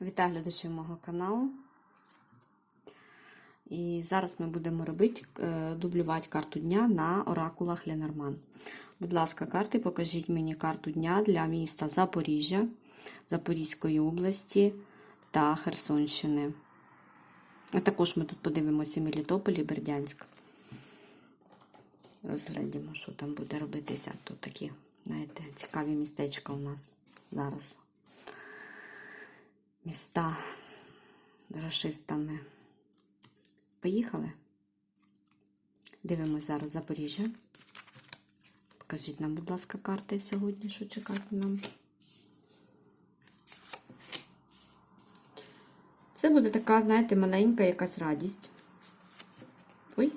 Вітаю глядачів мого каналу. І зараз ми будемо робити, е, дублювати карту дня на оракулах Ленорман. Будь ласка, карти, покажіть мені карту дня для міста Запоріжжя, Запорізької області та Херсонщини. А також ми тут подивимося Мелітополь і Бердянськ. Розглядімо, що там буде робитися. Тут такі, знаєте, цікаві містечка у нас зараз міста з расистами. Поїхали. Дивимось зараз Запоріжжя. Покажіть нам, будь ласка, карти сьогодні, що чекати нам. Це буде така, знаєте, маленька якась радість. Ой,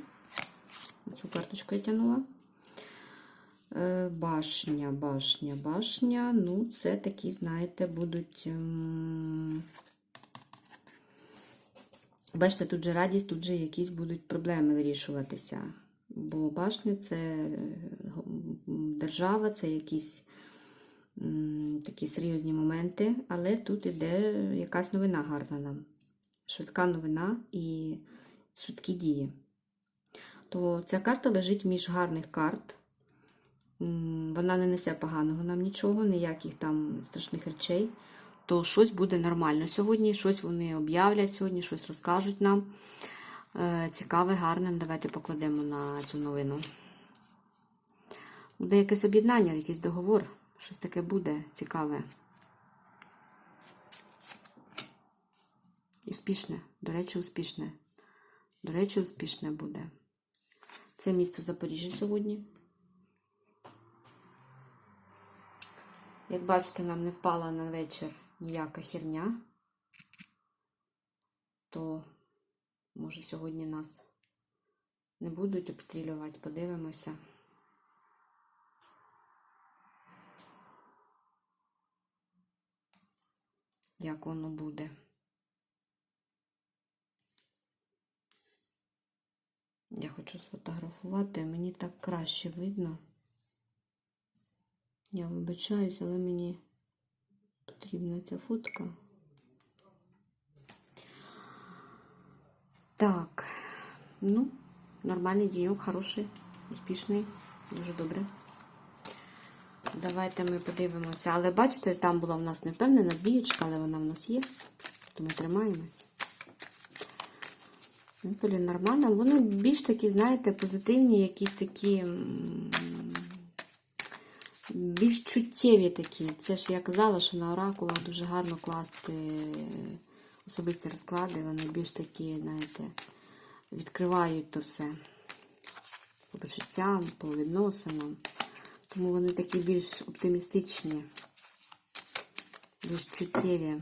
цю карточку я тянула. Е, Башня, башня, башня. Ну, це такі, знаєте, будуть. ем, Бачите, тут же радість, тут же якісь будуть проблеми вирішуватися. Бо башня це е, держава, це якісь такі серйозні моменти, але тут іде якась новина гарна нам. Швидка новина і швидкі дії. То ця карта лежить між гарних карт. Вона не несе поганого нам нічого, ніяких там страшних речей. То щось буде нормально сьогодні, щось вони об'являть сьогодні, щось розкажуть нам. Е, Цікаве, гарне. Давайте покладемо на цю новину. Буде якесь об'єднання, якийсь договор. Щось таке буде цікаве. І успішне. До речі, успішне. До речі, успішне буде. Це місто Запоріжжя сьогодні. Як бачите, нам не впала на вечір ніяка херня, то, може, сьогодні нас не будуть обстрілювати, подивимося. Як воно буде. Я хочу сфотографувати, мені так краще видно. Я вибачаюсь, але мені потрібна ця фотка. Так, ну, нормальний денек, хороший, успішний, дуже добре. Давайте ми подивимося. Але бачите, там була в нас невпевнена двієчка, але вона в нас є. То ми тримаємось. Полі нормально. Вони більш такі, знаєте, позитивні, якісь такі. Більш чуттєві такі. Це ж я казала, що на оракулах дуже гарно класти особисті розклади. Вони більш такі, знаєте, відкривають то все по почуттям, по відносинам. Тому вони такі більш оптимістичні, більш чуттєві.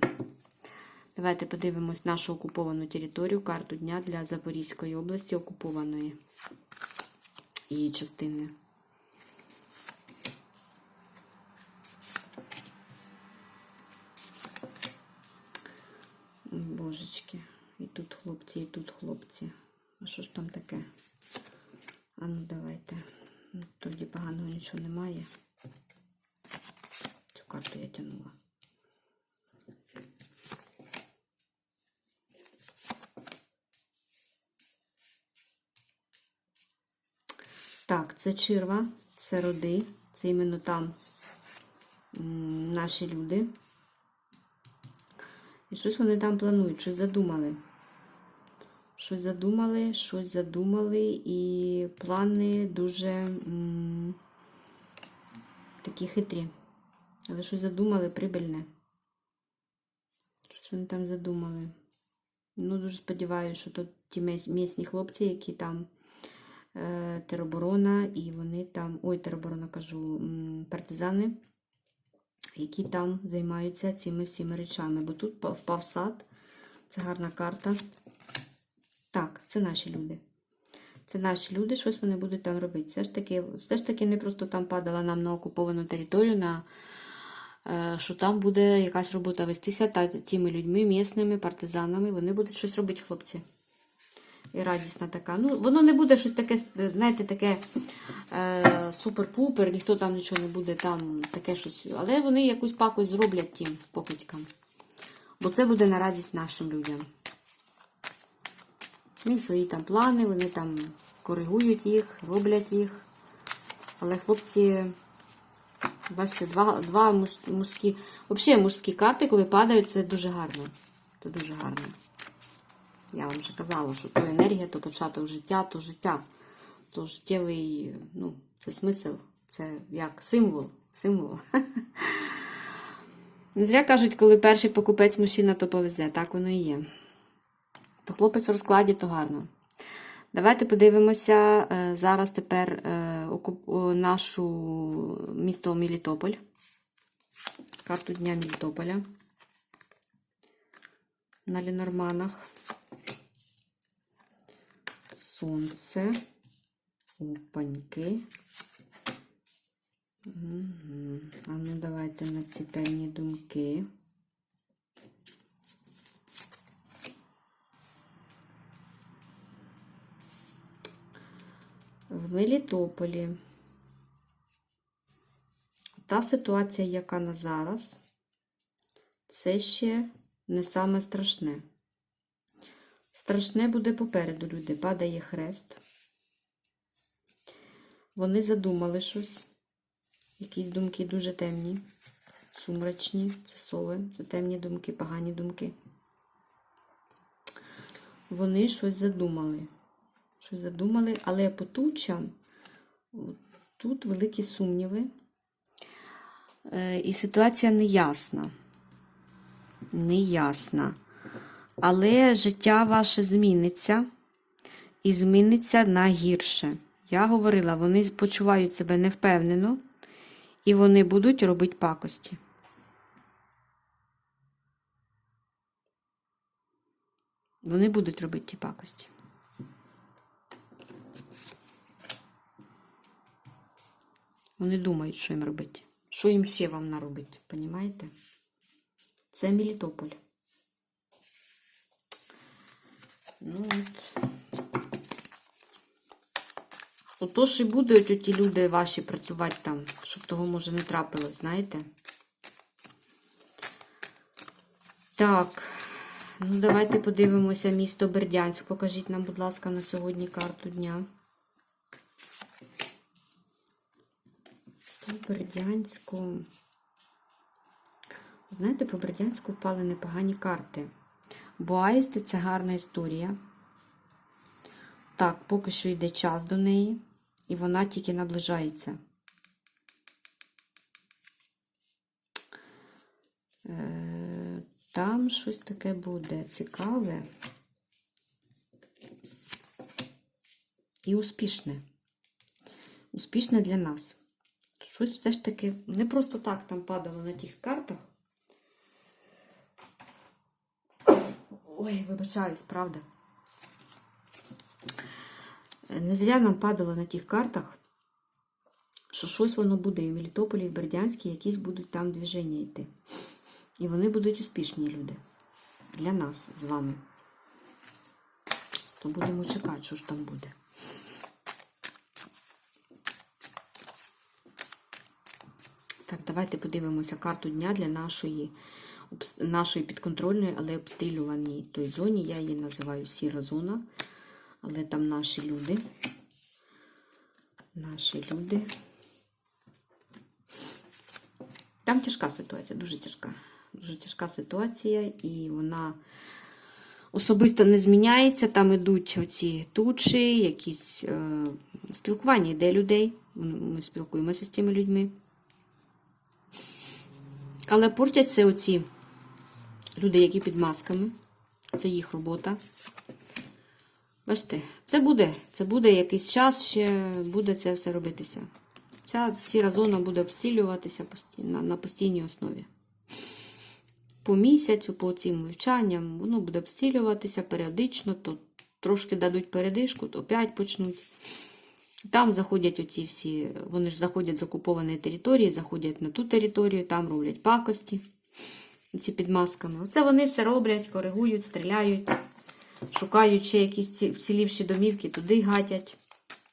Давайте подивимось нашу окуповану територію, карту дня для Запорізької області окупованої її частини. Божечки, і тут хлопці, і тут хлопці. А що ж там таке? А ну давайте. Ну, Тоді поганого нічого немає. Цю карту я тягнула. Так, це черва, це роди, це іменно там наші люди. І щось вони там планують, щось задумали. Щось задумали, щось задумали, і плани дуже м, такі хитрі. Але щось задумали прибильне. Щось вони там задумали. Ну, дуже сподіваюся, що тут ті міс- місні хлопці, які там е, тероборона, і вони там, ой, тероборона кажу, партизани, які там займаються цими всіми речами. Бо тут впав сад, це гарна карта. Так, це наші люди. Це наші люди, щось вони будуть там робити. Все ж таки, все ж таки не просто там падала нам на окуповану територію, на, е, що там буде якась робота вестися та тими людьми, місними, партизанами. Вони будуть щось робити, хлопці. І радісна така. Ну, воно не буде щось таке, знаєте, таке е, супер-пупер, ніхто там нічого не буде, там таке щось. Але вони якусь пакость зроблять тим покидькам. Бо це буде на радість нашим людям. У свої там плани, вони там коригують їх, роблять їх. Але хлопці, бачите, два, два мужські. Взагалі мужські карти, коли падають, це дуже гарно. Це дуже гарно. Я вам вже казала, що то енергія, то початок життя, то життя. То життєвий, ну, це смисл, це як символ. Символ. Не зря кажуть, коли перший покупець мужчина, то повезе. Так воно і є. То хлопець в розкладі, то гарно. Давайте подивимося е, зараз тепер е, нашу місто Мелітополь. Карту дня Мелітополя. На Лінорманах. Сонце. Опаньки. Угу. А ну давайте на ці темні думки. В Мелітополі. Та ситуація, яка на зараз, це ще не саме страшне. Страшне буде попереду люди. Падає хрест. Вони задумали щось. Якісь думки дуже темні, сумрачні, це сови, це темні думки, погані думки. Вони щось задумали. Щось задумали, але по тучам тут великі сумніви. Е, І ситуація неясна. Неясна. Але життя ваше зміниться і зміниться на гірше. Я говорила, вони почувають себе невпевнено, і вони будуть робити пакості. Вони будуть робити ті пакості. Вони думають, що їм робити. Що їм ще вам наробити, понімаєте? Це Мелітополь. Ну от. Отож і будуть оті люди ваші працювати там, щоб того, може, не трапилось, знаєте? Так, ну давайте подивимося місто Бердянськ. Покажіть нам, будь ласка, на сьогодні карту дня. По Бердянську. Знаєте, по Бердянську впали непогані карти. Бо Аїсти це гарна історія. Так, поки що йде час до неї, і вона тільки наближається. Е, Там щось таке буде цікаве і успішне. Успішне для нас. Щось все ж таки не просто так там падало на тих картах. Ой, вибачаюсь, правда. Не зря нам падало на тих картах, що щось воно буде і в Мелітополі, і в Бердянській, якісь будуть там движення йти. І вони будуть успішні люди. Для нас з вами. То будемо чекати, що ж там буде. Так, давайте подивимося карту дня для нашої, нашої підконтрольної, але обстрілюваній той зоні. Я її називаю сіра зона. Але там наші люди. Наші люди. Там тяжка ситуація, дуже тяжка. Дуже тяжка ситуація, і вона особисто не зміняється. Там ідуть оці тучі, якісь е, спілкування йде людей. Ми спілкуємося з тими людьми. Але портять це оці люди, які під масками. Це їх робота. Бачите, це буде. Це буде якийсь час, ще буде це все робитися. Ця сіра зона буде обстрілюватися на постійній основі. По місяцю, по цим вивчанням, воно буде обстрілюватися періодично, то трошки дадуть передишку, то опять почнуть. Там заходять оці всі, вони ж заходять з окупованої території, заходять на ту територію, там роблять пакості. Ці під масками. Оце вони все роблять, коригують, стріляють, шукають ще якісь вцілівші домівки, туди гатять.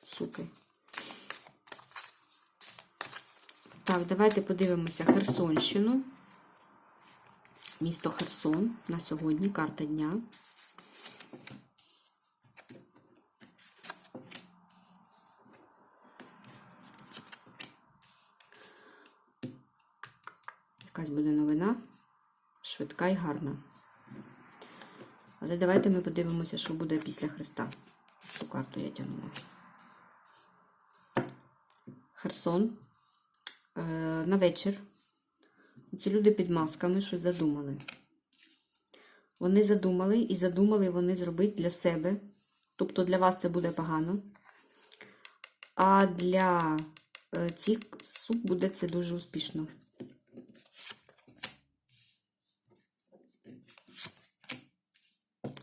Суки. Так, давайте подивимося Херсонщину. Місто Херсон на сьогодні, карта дня. Якась буде новина. Швидка і гарна. Але давайте ми подивимося, що буде після Христа. Цю карту я тягнула. Херсон. Е, на вечір. Ці люди під масками щось задумали. Вони задумали і задумали вони зробити для себе. Тобто для вас це буде погано. А для е, цих суп буде це дуже успішно.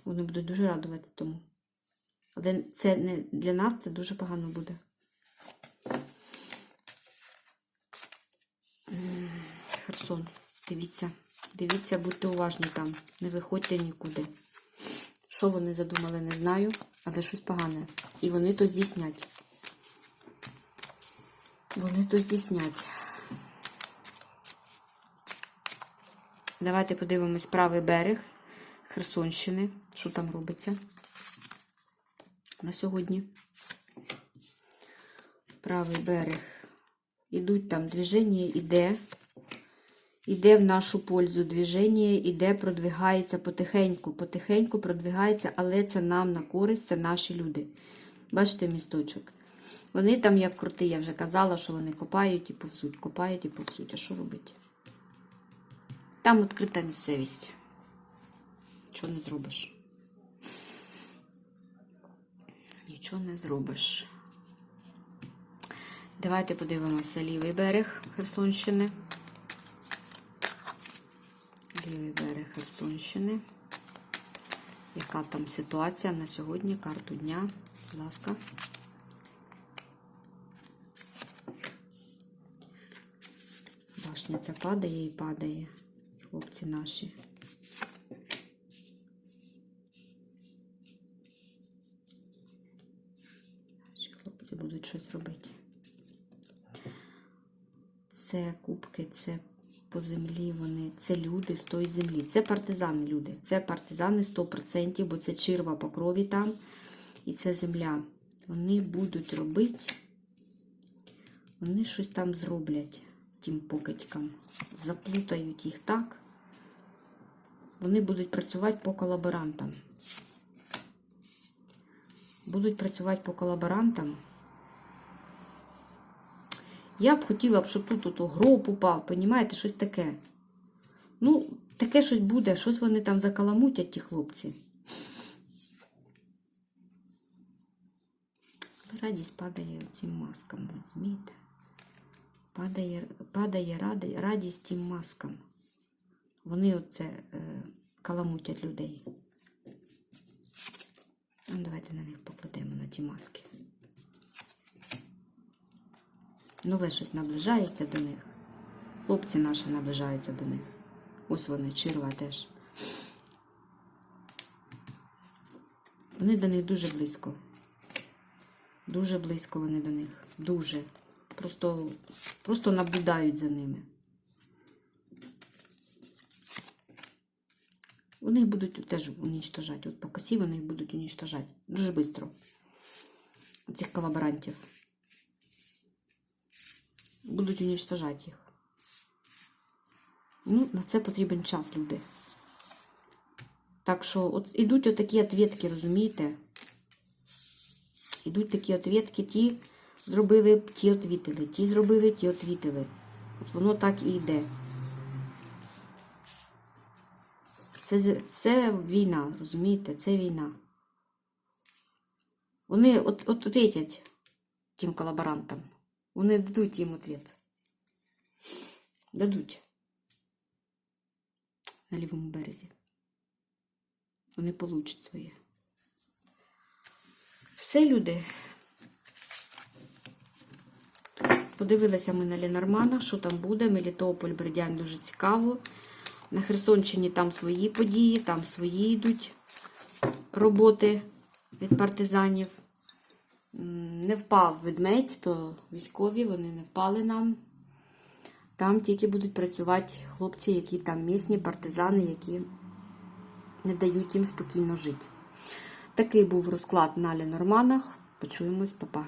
Вони будуть дуже радуватися тому. Але це не для нас це дуже погано буде. Херсон, дивіться. Дивіться, будьте уважні там. Не виходьте нікуди. Що вони задумали, не знаю, але щось погане. І вони то здійснять. Вони то здійснять. Давайте подивимось правий берег Херсонщини. Що там робиться на сьогодні? Правий берег. Ідуть там движення, іде. Іде в нашу пользу движення, іде, продвигається потихеньку, потихеньку продвигається, але це нам на користь, це наші люди. Бачите місточок? Вони там, як крути, я вже казала, що вони копають і повзуть, копають і повзуть. А що робити? Там відкрита місцевість. Нічого не зробиш. Нічого не зробиш. Давайте подивимося лівий берег Херсонщини. Лівий берег Херсонщини. Яка там ситуація на сьогодні? Карту дня. Будь ласка. Башня падає і падає. Хлопці наші. Наші будуть щось робити. Це кубки, це по землі вони, це люди з тої землі. Це партизани, люди. Це партизани 100%, бо це чирва по крові там. І це земля. Вони будуть робити, вони щось там зроблять тим покидькам. Заплутають їх так. Вони будуть працювати по колаборантам. Будуть працювати по колаборантам. Я б хотіла б, щоб тут ото гроб упав, понімаєте, щось таке. Ну, таке щось буде, щось вони там закаламутять, ті хлопці. Радість падає цим маскам, розумієте? Падає, падає радість тим маскам. Вони оце е, каламутять людей. Ну, давайте на них покладемо на ті маски. Нове щось наближається до них. Хлопці наші наближаються до них. Ось вони, чирва теж. Вони до них дуже близько. Дуже близько вони до них. Дуже. Просто, просто наблюдають за ними. Вони їх будуть теж унічтожати. От по косі вони їх будуть унічтожати. Дуже швидко. Цих колаборантів. Будуть унічтожати їх. Ну, на це потрібен час, люди. Так що, от ідуть отакі ответки, розумієте? Ідуть такі ответки, ті зробили, ті отвітили, ті зробили, ті отвітили. От воно так і йде. Це, це війна, розумієте? Це війна. Вони от, от ответять тим колаборантам. Вони дадуть їм ответ. Дадуть. На лівому березі. Вони получать своє. Все, люди. Подивилися ми на Ленормана, що там буде. Мелітополь, Бердянськ дуже цікаво. На Херсонщині там свої події, там свої йдуть роботи від партизанів. Не впав ведмедь, то військові, вони не впали нам. Там тільки будуть працювати хлопці, які там місні партизани, які не дають їм спокійно жити. Такий був розклад на Ленорманах. Почуємось, па-па.